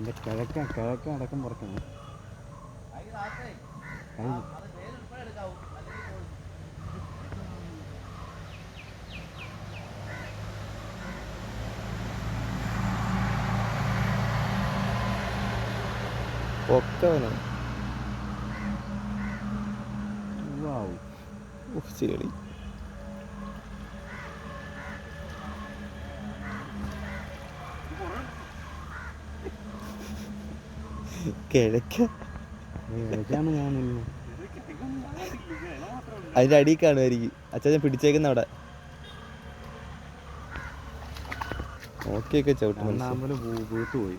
എന്റെ കിഴക്ക കിഴക്ക അടക്കം പുറത്തുനിന്ന് പൊക്കവനാണ് വാവ് കിഴക്ക. കിഴക്കാണ് മുന്നേ അതിന്റെ അടിയിൽ കാണുമായിരിക്കും. അച്ഛൻ പിടിച്ചേക്കുന്ന അവിടെ. ഓക്കെ ചവിട്ട് മനുഷ്യൻ അണ്ണാമ്പൽ വീട്ടു പോയി.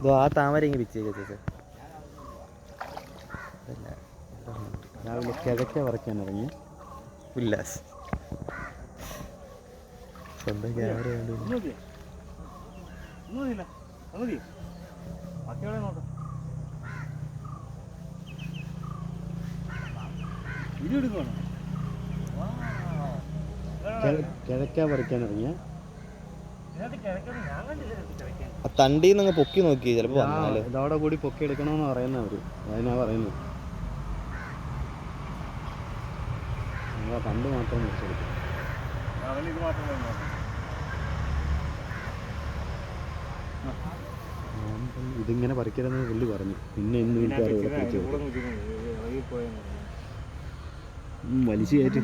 ഇതോ ആ താമര ഇങ്ങനെ പിച്ചേക്ക് ചേച്ചേ രാവിലെ കിഴക്ക പറിക്കാൻ ഇറങ്ങി. ഉല്ലാസ്. എടുക്കുവാണോ? ക്യാമറ കിഴക്കാ പറിക്കാൻ ഇറങ്ങിയ? തണ്ടി നിങ്ങൾ പൊക്കി നോക്കി ചിലപ്പോ വന്നാലോ. ഇതോടെ കൂടി പൊക്കി എടുക്കണമെന്ന് പറയുന്ന അവർ. അതിനാ പറയുന്നു. പണ്ട് തണ്ട് മാത്രം മുറിച്ചെടുക്കും. അവന് ഇത് മാത്രമേ ഞാൻ പറഞ്ഞു, ഇതിങ്ങനെ പറിക്കരുതെന്ന് പുള്ളി പറഞ്ഞു. പിന്നെ ഇന്ന് വീട്ടുകാർ ഇവിടെ വലിച്ചു കയറ്റി.